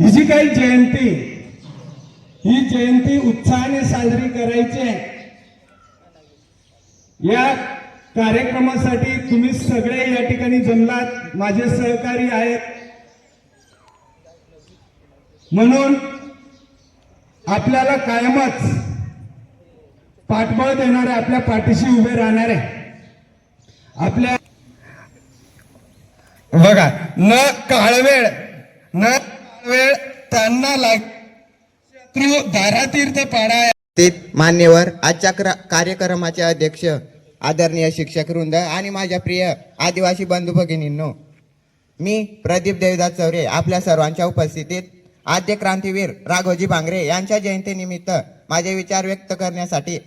ही जी काही जयंती. ही जयंती उत्साहाने साजरी करायची आहे. या कार्यक्रमासाठी तुम्ही सगळे या ठिकाणी जमलात. माझे सहकारी आहेत. म्हणून आपल्याला कायमच पाठबळ देणारे आपल्या पाठीशी उभे राहणारे. आपल्या बघा न काळवेळ न वेळ त्यांना लाग धारातीर्थ पाडा ते मान्यवर आजच्या क्र- कार्यक्रमाचे अध्यक्ष आदरणीय शिक्षक वृंद आणि माझ्या प्रिय आदिवासी बंधू भगिनींनो मी प्रदीप देवदास चौरे आपल्या सर्वांच्या उपस्थितीत आद्य क्रांतीवीर राघोजी भांगरे यांच्या जयंतीनिमित्त माझे विचार व्यक्त करण्यासाठी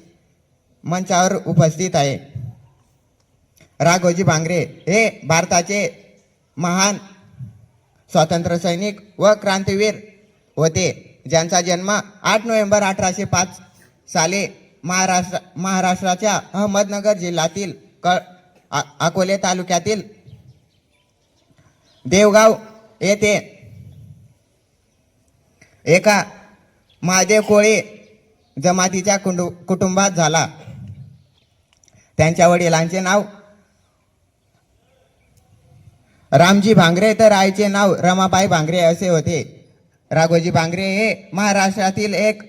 मंचावर उपस्थित आहे. राघोजी भांगरे हे भारताचे महान स्वातंत्र्य सैनिक व क्रांतीवीर होते ज्यांचा जन्म आठ नोव्हेंबर अठराशे पाच साली महाराष्ट्र महाराष्ट्राच्या अहमदनगर जिल्ह्यातील क आ- अकोले तालुक्यातील देवगाव येथे एका महादेव कोळी जमातीच्या कुंडु कुटुंबात झाला. त्यांच्या वडिलांचे नाव रामजी भांगरे तर आईचे नाव रमाबाई भांगरे असे होते. राघोजी भांगरे हे महाराष्ट्रातील एक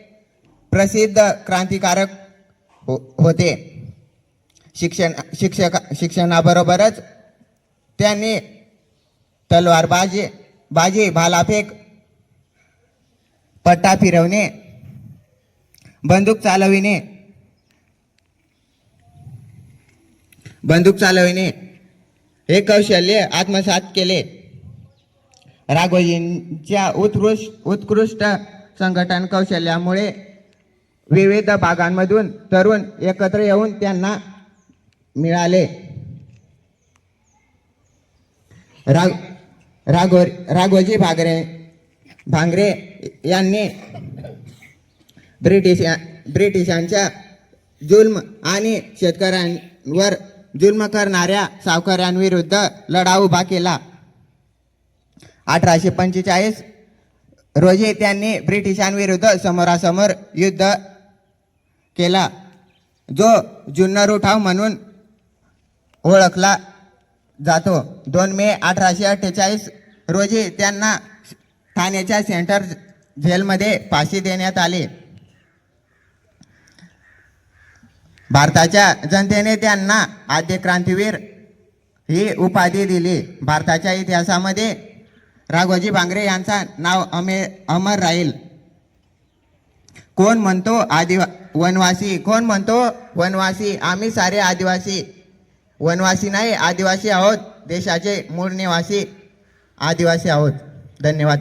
प्रसिद्ध क्रांतिकारक हो- होते. शिक्षण शिक्षक शिक्षणाबरोबरच त्यांनी तलवारबाजी बाजी भालाफेक पट्टा फिरवणे बंदूक चालविणे बंदूक चालविणे हे कौशल्य आत्मसात केले. राघोजींच्या उत्कृष्ट उत्कृष्ट संघटन कौशल्यामुळे विविध भागांमधून तरुण एकत्र येऊन त्यांना मिळाले. राग राघो राघोजी भागरे भांगरे यांनी ब्रिटिश ब्रिटिशांच्या जुल्म आणि शेतकऱ्यांवर जुन्म करणाऱ्या सावकारांविरुद्ध लढा उभा केला. अठराशे पंचेचाळीस रोजी त्यांनी ब्रिटिशांविरुद्ध समोरासमोर युद्ध केला. जो जुन्नर उठाव म्हणून ओळखला जातो. दोन मे अठराशे अठ्ठेचाळीस रोजी त्यांना ठाण्याच्या सेंटर जेलमध्ये फाशी देण्यात आली. भारताच्या जनतेने त्यांना आद्य क्रांतीवीर ही उपाधी दिली. भारताच्या इतिहासामध्ये राघोजी भांगरे यांचा नाव अमे अमर राहील. कोण म्हणतो आदिवा वनवासी? कोण म्हणतो वनवासी? आम्ही सारे आदिवासी. वनवासी नाही आदिवासी आहोत. देशाचे मूळ निवासी आदिवासी आहोत. धन्यवाद.